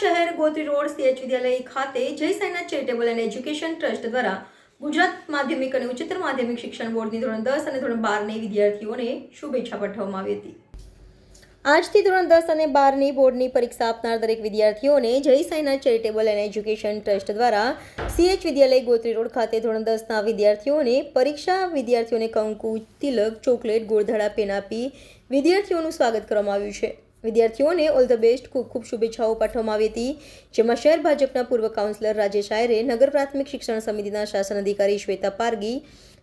શહેર Gotri road CH વિદ્યાલય ખાતે Jay Sainath charitable and education trust દ્વારા ગુજરાત માધ્યમિક અને ઉચ્ચતર માધ્યમિક શિક્ષણ બોર્ડની ધોરણ દસ અને ધોરણ બારની વિદ્યાર્થીઓને શુભેચ્છા પાઠવવામાં આવી હતી. આજથી ધોરણ દસ અને બારની બોર્ડની પરીક્ષા આપનાર દરેક વિદ્યાર્થીઓને Jay Sainath charitable and education trust દ્વારા સીએચ વિદ્યાલય ગોત્રી રોડ ખાતે ધોરણ દસના વિદ્યાર્થીઓને પરીક્ષા, વિદ્યાર્થીઓને કંકુ, તિલક, ચોકલેટ, ગોળધડા, પેન આપી વિદ્યાર્થીઓનું સ્વાગત કરવામાં આવ્યું છે. વિદ્યાર્થીઓને ઓલ ધ બેસ્ટ ખૂબ ખૂબ શુભેચ્છાઓ પાઠવવામાં આવી હતી, જેમાં શહેર ભાજપના પૂર્વ કાઉન્સિલર રાજેશ આયરે, નગર પ્રાથમિક શિક્ષણ સમિતિના શાસન અધિકારી શ્વેતા પારગી,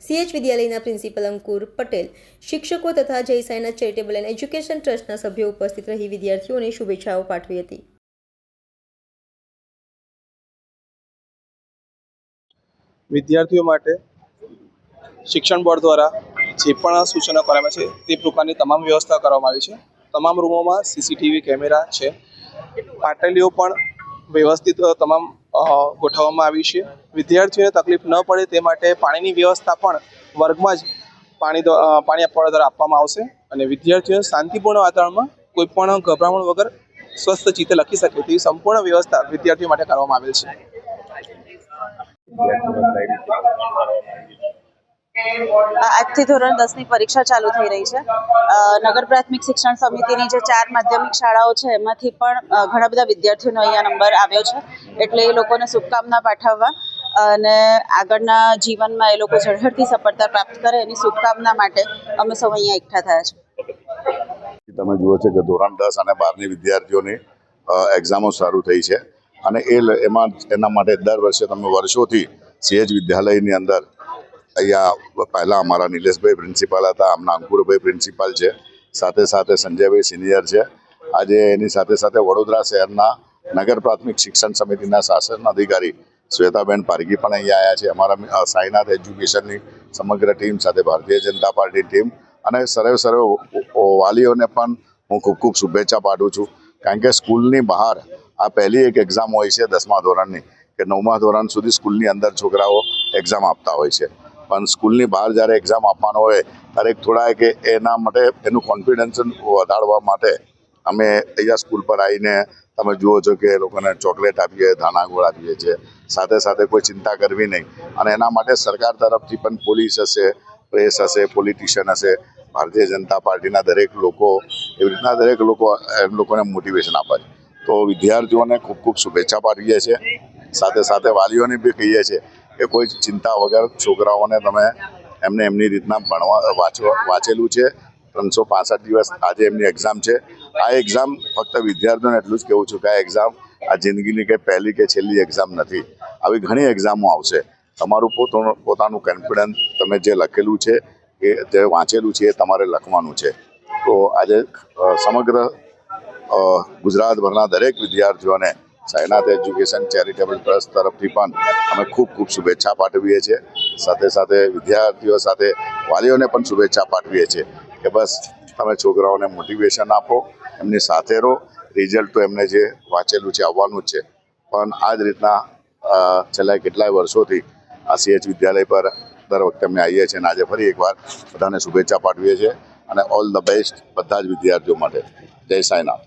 સીએચ વિદ્યાલયના પ્રિન્સિપલ અંકુર પટેલ, શિક્ષકો તથા જય સાઈનાથ ચેરિટેબલ એન્ડ એજ્યુકેશન ટ્રસ્ટના સભ્યો ઉપસ્થિત રહી વિદ્યાર્થીઓને શુભેચ્છાઓ પાઠવી હતી. વિદ્યાર્થીઓ માટે શિક્ષણ બોર્ડ દ્વારા જે પણ સૂચનો કરવામાં છે, તે પ્રકારની તમામ વ્યવસ્થા કરવામાં આવી છે. તમામ રૂમોમાં સીસીટીવી કેમેરા છે. પાટલીઓ પણ વ્યવસ્થિત તમામ ગોઠવવામાં આવી છે. વિદ્યાર્થીઓને તકલીફ ન પડે તે માટે પાણીની વ્યવસ્થા પણ વર્ગમાં જ પાણી પાણી આપવા દ્વારા આપવામાં આવશે અને વિદ્યાર્થીઓ શાંતિપૂર્ણ વાતાવરણમાં કોઈ પણ ગભરામણ વગર સ્વસ્થ ચિત્તે લખી શકે તેવી સંપૂર્ણ વ્યવસ્થા વિદ્યાર્થીઓ માટે કરવામાં આવેલ છે. આજથી ધોરણ દસની પરીક્ષા ચાલુ થઈ રહી છે. નગર પ્રાથમિક શિક્ષણ સમિતિની જે ચાર માધ્યમિક શાળાઓ છે, એમાંથી પણ ઘણા બધા વિદ્યાર્થીઓનો અહીંયા નંબર આવ્યો છે. એટલે એ લોકોને શુભકામના પાઠવવા અને આગળના જીવનમાં એ લોકો ઝળહળતી સફળતા પ્રાપ્ત કરે એની શુભકામના માટે અમે સૌ અહીંયા એકઠા થયા છે. તમે જુઓ છો કે ધોરણ દસ અને બારની વિદ્યાર્થીઓની એક્ઝામો શરૂ થઈ છે. અને એ એમાં, એના માટે દર વર્ષે તમે વર્ષોથી સીએચ વિદ્યાલયની અંદર અહીંયા પહેલાં અમારા નિલેશભાઈ પ્રિન્સિપાલ હતા, આમના અંકુરભાઈ પ્રિન્સિપાલ છે. સાથે સાથે સંજયભાઈ સિનિયર છે. આજે એની સાથે સાથે વડોદરા શહેરના નગર પ્રાથમિક શિક્ષણ સમિતિના શાસન અધિકારી શ્વેતાબેન પારગી પણ અહીંયા આવ્યા છે. અમારા સાઈનાથ એજ્યુકેશનની સમગ્ર ટીમ સાથે ભારતીય જનતા પાર્ટી ટીમ અને સર્વે સર્વે વાલીઓને પણ હું ખૂબ ખૂબ શુભેચ્છા પાઠવું છું. કારણ કે સ્કૂલની બહાર આ પહેલી એક એક્ઝામ હોય છે દસમા ધોરણની, કે નવમા ધોરણ સુધી સ્કૂલની અંદર છોકરાઓ એક્ઝામ આપતા હોય છે. પણ સ્કૂલની બહાર જ્યારે એક્ઝામ આપવાનો હોય, ત્યારે થોડા કે એના માટે એનું કોન્ફિડન્સ વધારવા માટે અમે અહીંયા સ્કૂલ પર આવીને તમે જુઓ છો કે એ લોકોને ચોકલેટ આપીએ, ધાણા ગોળ આપીએ છીએ. સાથે સાથે કોઈ ચિંતા કરવી નહીં. અને એના માટે સરકાર તરફથી પણ પોલીસ હશે, પ્રેસ હશે, પોલિટિશિયન હશે, ભારતીય જનતા પાર્ટીના દરેક લોકો એવી રીતના દરેક લોકો એમ લોકોને મોટિવેશન આપે તો વિદ્યાર્થીઓને ખૂબ ખૂબ શુભેચ્છા પાઠવીએ છીએ. સાથે સાથે વાલીઓને બી કહીએ છીએ કે કોઈ ચિંતા વગર છોકરાઓને તમે એમને એમની રીતના ભણવા, વાંચવા, વાંચેલું છે. ત્રણસો પાસઠ દિવસ આજે એમની એક્ઝામ છે. આ એક્ઝામ ફક્ત વિદ્યાર્થીઓને એટલું જ કહેવું છું કે આ એક્ઝામ આ જિંદગીની કે પહેલી કે છેલ્લી એક્ઝામ નથી. આવી ઘણી એક્ઝામો આવશે. તમારું પોતાનું પોતાનું કોન્ફિડન્સ તમે જે લખેલું છે, એ જે વાંચેલું છે, એ તમારે લખવાનું છે. તો આજે સમગ્ર ગુજરાતભરના દરેક વિદ્યાર્થીઓને સાયનાથ એજ્યુકેશન ચેરિટેબલ ટ્રસ્ટ તરફથી પણ અમે ખૂબ ખૂબ શુભેચ્છા પાઠવીએ છીએ. સાથે સાથે વિદ્યાર્થીઓ સાથે વાલીઓને પણ શુભેચ્છા પાઠવીએ છીએ કે બસ તમે છોકરાઓને મોટિવેશન આપો, એમની સાથે રહો. રિઝલ્ટ તો એમને જે વાંચેલું છે, આવવાનું જ છે. પણ આ જ રીતના છેલ્લા કેટલાય વર્ષોથી આ સીએચ વિદ્યાલય પર દર વખતે અમે આવીએ છીએ અને આજે ફરી એકવાર બધાને શુભેચ્છા પાઠવીએ છીએ. અને ઓલ ધ બેસ્ટ બધા જ વિદ્યાર્થીઓ માટે. જય સાંઈનાથ